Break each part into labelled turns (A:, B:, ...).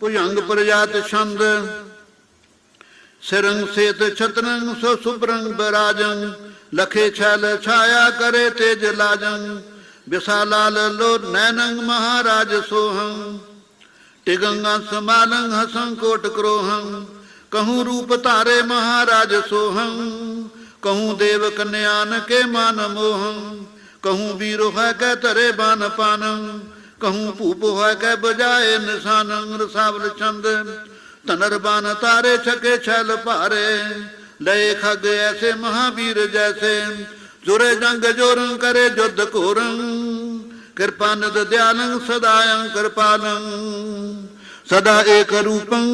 A: ਭੁਜੰਗ ਪ੍ਰਜਾਤ ਛੰਦ, ਸਿਰੰਗ ਸੇਤ ਛਤਰੰਗ ਸੋ ਸੁਪਰੰਗ ਬਰਾਜੰ, ਲਖੇ ਛਲ ਛਾਇਆ ਕਰੇ ਤੇਜ ਲਾਜੰ, ਵਿਸਾਲਾਲ ਲੋ ਨੈਨੰਗ ਮਹਾਰਾਜ ਸੋਹੰ, ਟਿਗੰਗਾ ਸਮਾਲੰ ਹਸੰ ਕੋਟ ਕਰੋਹੰ, ਕਹੂੰ ਰੂਪ ਧਾਰੇ ਮਹਾਰਾਜ ਸੋਹੰ, ਕਹੂੰ ਦੇਵ ਕਨਿਆਨ ਕੇ ਮਨ ਮੋਹੰ, ਕਹੂੰ ਵੀਰੋ ਹੈ ਕੈ ਧਰੇ ਬਨ ਪਾਨੰ ਕਹੂੰ ਭੂਪ ਹੈ ਕੈ ਬਜਾਏ ਨਿਸ਼ਾਨੰ ਰਸਾਵਲ ਚੰਦ ਤਨਰ ਬਨ ਤਾਰੇ ਛਕੇ ਛਲ ਭਾਰੇ ਲਏ ਖਗ ਐਸੇ ਮਹਾਵੀਰ ਜੈਸੇ ਜੁਰੇ ਜੰਗ ਜੋਰੰ ਕਰੇ ਜੁਧ ਘੋਰੰ ਕਿਰਪਾਨਦ ਦਿਆਲੰ ਸਦਾਯੰ ਕਿਰਪਾਲੰ ਸਦਾ ਏਕ ਰੂਪੰ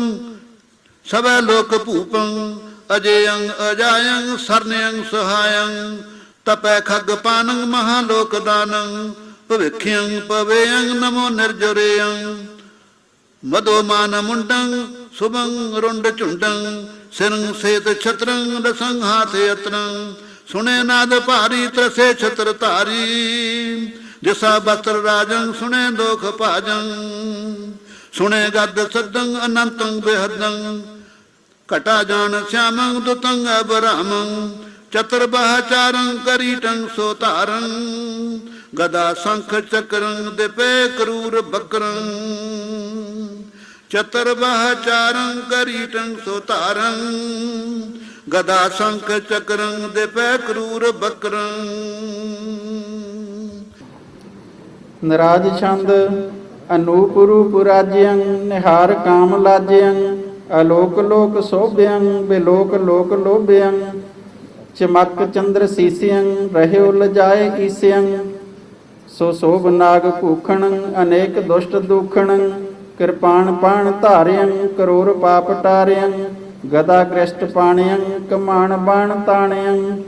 A: ਸਭੈ ਲੋਕ ਭੂਪੰ ਅਜੇਯੰ ਅਜਾਯੰ ਸਰਨਯੰ ਸਹਾਯੰ ਤਪੈ ਖਗ ਪਾਨੰ ਮਹਾ ਲੋਕ ਦਾਨੰ ਭਵਿਖਯੰ ਪਵੇਯੰ ਨਮੋ ਨਿਰਜਰਯੰ ਮਦੋ ਮਾਨ ਮੁੰਡੰ, ਸੁਭੰ ਰੁੰਡ ਝੁੰਡੰ, ਸਿਰੰ ਸੇਤ ਛਤਰੰ, ਰਸੰ ਹਾਥ ਯਤਨੰ। ਸੁਣੇ ਨਾਦ ਭਾਰੀ, ਤਰਸੇ ਛਤਰ ਧਾਰੀ। ਜਿਸਾ ਬਸਤਰ ਰਾਜੰ, ਸੁਣੇ ਦੋਖ ਭਾਜੰ। ਸੁਣੇ ਗਦ ਸਦੰ ਅਨੰਤੰ ਬਿਹਦੰ ਘਟਾ ਜਾਣ ਸਿਆਮੰ ਦੁਤੰਗ ਅਬਰਾਮੰ ਚਤਰ ਬਹਚਾਰੰ ਕਰੀਟੰ ਸੋ ਧਾਰੰ। ਗਦਾ ਸੰਖ ਚੱਕਰੰ ਦਿਪੇ ਕਰੂਰ ਬਕਰੰ। ਚਤਰ ਬਹਚਾਰੰ ਕਰੀਟੰ ਸੋ ਧਾਰੰ। ਗਦਾ ਸੰਖ ਚੱਕਰੰ ਦਿਪੇ ਕਰੂਰ ਬਕਰੰ।
B: ਨਰਾਜ ਛੰਦ ਅਨੂਪੁਰੂ ਰੂਪ ਨਿਹਾਰ ਕਾਮ ਲਾਜਿਅੰ ਅਲੋਕ ਲੋਕ ਸੋਭਿਅੰ ਬਿਲੋਕ ਲੋਕ ਲੋਭਿਅੰ ਚਮਕ ਚੰਦਰ ਸੀਸਿਅੰ ਰਹਿਓ ਲਜਾਏ ਈਸਿਅੰ ਸੋ ਸੋਭ ਨਾਗ ਭੂਖਣ ਅਨੇਕ ਦੁਸ਼ਟ ਦੁਖਣ ਕਿਰਪਾਨ ਪਾਣ ਧਾਰਿਅੰ ਕਰੋਰ ਪਾਪ ਟਾਰਿਅੰ ਗਦਾ ਗ੍ਰਸਟ ਪਾਣਿਅੰ ਕਮਾਨ ਬਾਣ ਤਾਣਿਅੰ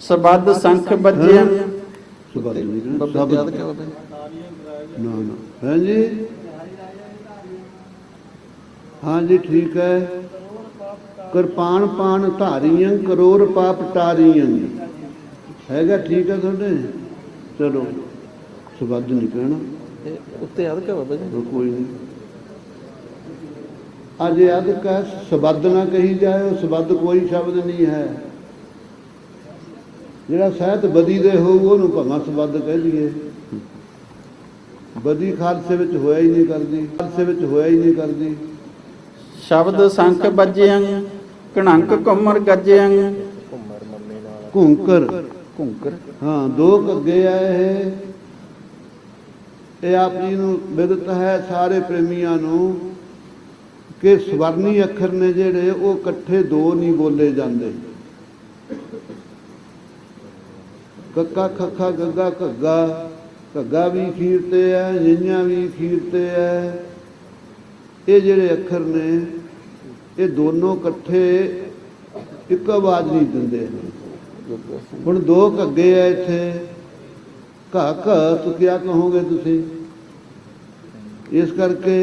B: ਸਬਦ ਸੰਖ ਬੱਜਿਅੰ
A: ਸਬਦ ਸ਼ਬਦ ਨਾ ਨਾ। ਹਾਂਜੀ? ਹਾਂਜੀ ਠੀਕ ਹੈ। ਕਿਰਪਾਨ ਪਾਨ ਧਾਰੀਆਂ ਕਰੋੜ ਪਾਪ ਟਾਰੀਆਂ। ਹੈਗਾ ਠੀਕ ਹੈ ਤੁਹਾਡੇ? ਚਲੋ। ਸਬਦ ਨਹੀਂ ਕਹਿਣਾ।
B: ਉੱਤੇ ਕਰ ਬਾਬਾ
A: ਹੋਰ ਕੋਈ ਨਹੀਂ। ਅੱਜ ਯਾਦ ਕਾ ਸਬਦ ਨਾ ਕਹੀ ਜਾਏ ਉਹ ਸਬਦ ਕੋਈ ਸ਼ਬਦ ਨਹੀਂ ਹੈ। ਜਿਹੜਾ ਸਹਿਤ ਬਦੀ ਦੇ ਹੋਊ ਉਹਨੂੰ ਭਮਾ ਸਬਦ ਕਹਿ ਲਈਏ ਬਦੀ ਖਾਲਸੇ ਵਿੱਚ ਹੋਇਆ ਹੀ ਨਹੀਂ ਕਰਦੀ ਖਾਲਸੇ ਵਿੱਚ ਹੋਇਆ ਹੀ ਨਹੀਂ ਕਰਦੀ।
B: ਸ਼ਬਦ ਸੰਖ ਬੱਜਿਅੰ ਕਣੰਕ ਕੁਮਰ ਗੱਜਿਅੰ
A: ਘੁੰਕਰ।
B: ਘੁੰਕਰ।
A: ਹਾਂ ਦੋ ਕੱਗੇ ਆਏ ਇਹ। ਇਹ ਆਪ ਜੀ ਨੂੰ ਵਿਦਤ ਹੈ ਸਾਰੇ ਪ੍ਰੇਮੀਆਂ ਨੂੰ ਕਿ ਸਵਰਨੀ ਅੱਖਰ ਨੇ ਜਿਹੜੇ ਉਹ ਇਕੱਠੇ ਦੋ ਨਹੀਂ ਬੋਲੇ ਜਾਂਦੇ। ਕੱਕਾ ਖੱਖਾ ਗੱਗਾ ਘੱਗਾ ਘੱਗਾ ਵੀ ਖੀਰ ਤੇ ਹੈ ਜਿੰਆਂ ਵੀ ਖੀਰ ਤੇ ਹੈ। ਇਹ ਜਿਹੜੇ ਅੱਖਰ ਨੇ, ਇਹ ਦੋਨੋਂ ਇਕੱਠੇ ਇੱਕ ਆਵਾਜ਼ ਨਹੀਂ ਦਿੰਦੇ। ਹੁਣ ਦੋ ਘੱਗੇ ਆ ਇੱਥੇ। ਘਾ ਘ ਤੂੰ ਕਿਆ ਕਹੋਗੇ ਤੁਸੀਂ ਇਸ ਕਰਕੇ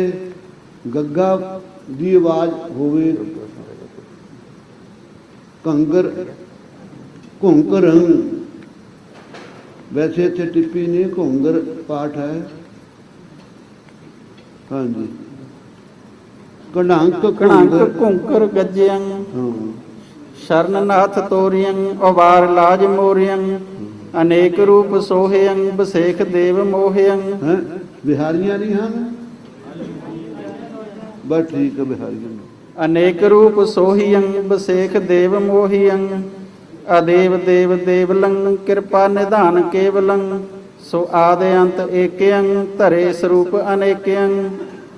A: ਗੱਗਾ ਦੀ ਆਵਾਜ਼ ਹੋਵੇ ਕੰਗਰ ਘੁੰਕਰੰ ਵੈਸੇ ਇੱਥੇ ਟਿੱਪੀ ਨਹੀਂ ਘੁੰਗਰ ਪਾਠ ਹੈ ਹਾਂਜੀ ਕਣੰਕ
B: ਕਣੰਕ
A: ਘੁੰਗਰ
B: ਘੁੰਕਰ ਗੱਜਿਅੰ
A: ਹਾਂ
B: ਸ਼ਰਨਨਾਥ ਤੋਰੀਅੰ ਅਵਾਰ ਲਾਜ ਮੋਰੀਅੰ ਅਨੇਕ ਰੂਪ ਸੋਹਿਅੰ ਬਸੇਖ ਦੇਵ ਮੋਹਿਅੰ
A: ਹੈ? ਬਿਹਾਰੀਆਂ ਨਹੀਂ ਹਨ? ਬਸ ਠੀਕ ਹੈ ਬਿਹਾਰੀਆਂ।
B: ਅਨੇਕ ਰੂਪ ਸੋਹੀਅੰ ਬਸੇਖ ਦੇਵ ਮੋਹੀਅੰ ਅਦੇਵ ਦੇਵ ਦੇਵਲੰ ਕਿਰਪਾ ਨਿਧਾਨ ਕੇਵਲੰ ਸੋ ਆਦ ਅੰਤ ਏਕਿਅੰ ਧਰੇ ਸਰੂਪ ਅਨੇਕਿਅੰ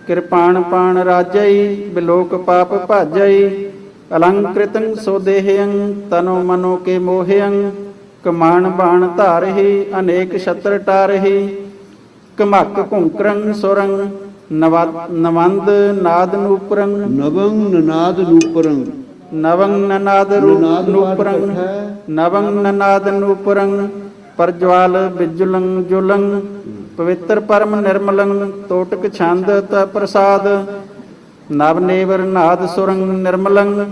B: ਕਿਰਪਾਣ ਪਾਣ ਰਾਜਈ ਬਿਲੋਕ ਪਾਪ ਭਾਜਈ। ਅਲੰਕ੍ਰਿਤੰ ਸੋ ਦੇਹਯੰ ਤਨੋ ਮਨੋ ਕੇ ਮੋਹਿਅੰ ਕਮਾਨ ਬਾਣ ਧਾਰਹਿ ਅਨੇਕ ਛਤਰ ਟਾਰਹਿ। ਕਮਕ ਘੁੰਕਰੰ ਸੁਰੰ ਨਵ- ਨਵੰਦ ਨਾਦ ਨੂਪਰੰ
A: ਨਵੰ ਨਨਾਦ ਨੂਪਰੰ
B: ਨਵੰ ਨਨਾਦ ਨੂਪਰੰ। ਨਵੰ ਨਨਾਦ ਨੂਪਰੰ ਪਰਜਵਾਲ ਬਿਜੁਲੰ ਜੁਲੰ ਪਵਿੱਤਰ ਪਰਮ ਨਿਰਮਲੰ ਤੋਟਕ ਛੰਦ ਤ ਪ੍ਰਸਾਦ। ਨਵ ਨੇਵਰ ਨਾਦ ਸੁਰੰ ਨਿਰਮਲੰ